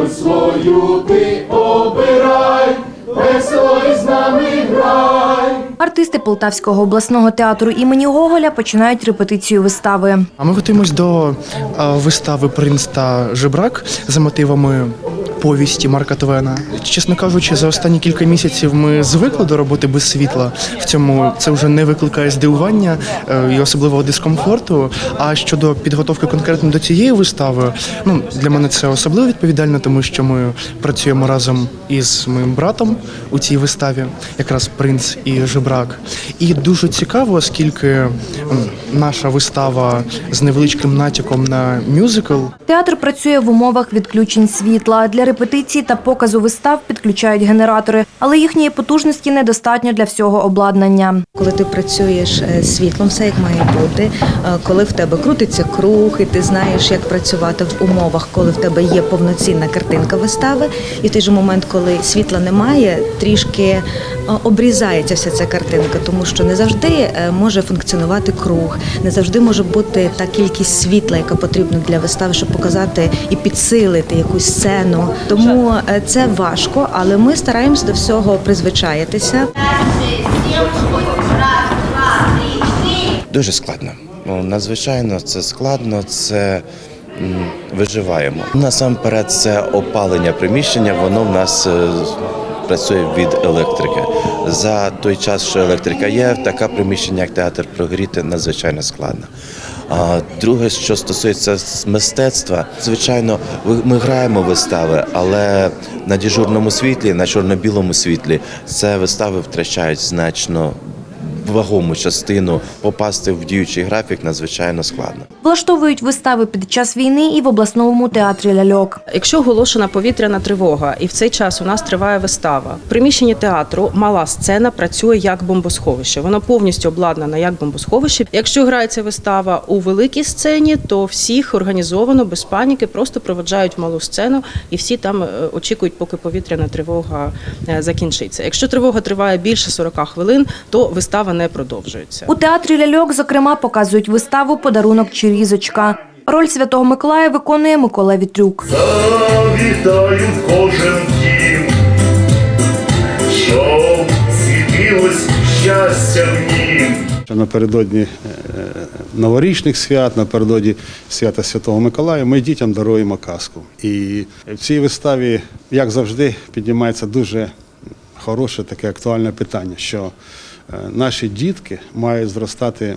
роль свою ти обирай, весело із нами грай. Артисти Полтавського обласного театру імені Гоголя починають репетицію вистави. А ми готуємось до е, вистави Принц та Жебрак за мотивами повісті Марка Твена. Чесно кажучи, за останні кілька місяців ми звикли до роботи без світла. В цьому це вже не викликає здивування е, і особливого дискомфорту. А щодо підготовки конкретно до цієї вистави, ну для мене це особливо відповідально, тому що ми працюємо разом із моїм братом у цій виставі, якраз принц і жебрак. І дуже цікаво, оскільки наша вистава з невеличким натяком на мюзикл. Театр працює в умовах відключень світла. Для репетиції та показу вистав підключають генератори, але їхньої потужності недостатньо для всього обладнання. Коли ти працюєш е, світлом, все як має бути. е, Коли в тебе крутиться круг, і ти знаєш, як працювати в умовах, коли в тебе є повноцінна картинка вистави, і в той же момент, коли світла немає, трішки е, обрізається вся ця картинка, тому що не завжди може функціонувати круг, не завжди може бути та кількість світла, яка потрібна для вистави, щоб показати і підсилити якусь сцену. Тому е, це важко, але ми стараємось до всього призвичаїтися. Дуже складно. Ну, надзвичайно це складно, це виживаємо. Насамперед, це опалення приміщення, воно в нас е, працює від електрики. За той час, що електрика є, таке приміщення, як театр, прогріти надзвичайно складно. А друге, що стосується мистецтва, звичайно, ви- ми граємо вистави, але на дежурному світлі, на чорно-білому світлі, це вистави втрачають значно вагому частину попасти в діючий графік надзвичайно складно. Влаштовують вистави під час війни і в обласному театрі ляльок. Якщо оголошена повітряна тривога, і в цей час у нас триває вистава, в приміщенні театру мала сцена працює як бомбосховище. Вона повністю обладнана як бомбосховище. Якщо грається вистава у великій сцені, то всіх організовано без паніки, просто проведжають в малу сцену, і всі там е, очікують, поки повітряна тривога е, закінчиться. Якщо тривога триває більше 40 хвилин, то вистава не продовжується. У театрі ляльок, зокрема, показують виставу Подарунок чи різочка. Роль Святого Миколая виконує Микола Вітрюк. Завітаю в кожен дім, щоб світилось щастя в нім. Напередодні е, новорічних свят, напередодні свята Святого Миколая, ми дітям даруємо казку. І в цій виставі, як завжди, піднімається дуже хороше таке актуальне питання, що наші дітки мають зростати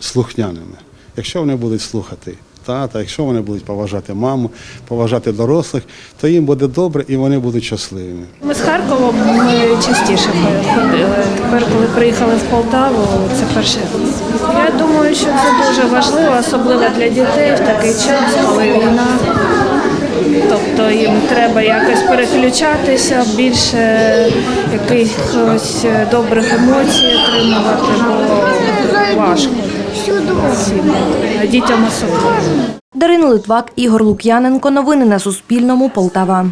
слухняними. Якщо вони будуть слухати тата, якщо вони будуть поважати маму, поважати дорослих, то їм буде добре і вони будуть щасливими. Ми з Харкова ми частіше ходили. Тепер, коли приїхали в Полтаву, це перше. Я думаю, що це дуже важливо, особливо для дітей в такий час, коли війна. Треба якось переключатися, більше якихось добрих емоцій отримувати, бо важко. всім, дітям особливо. Дарина Литвак, Ігор Лук'яненко. Новини на Суспільному. Полтава.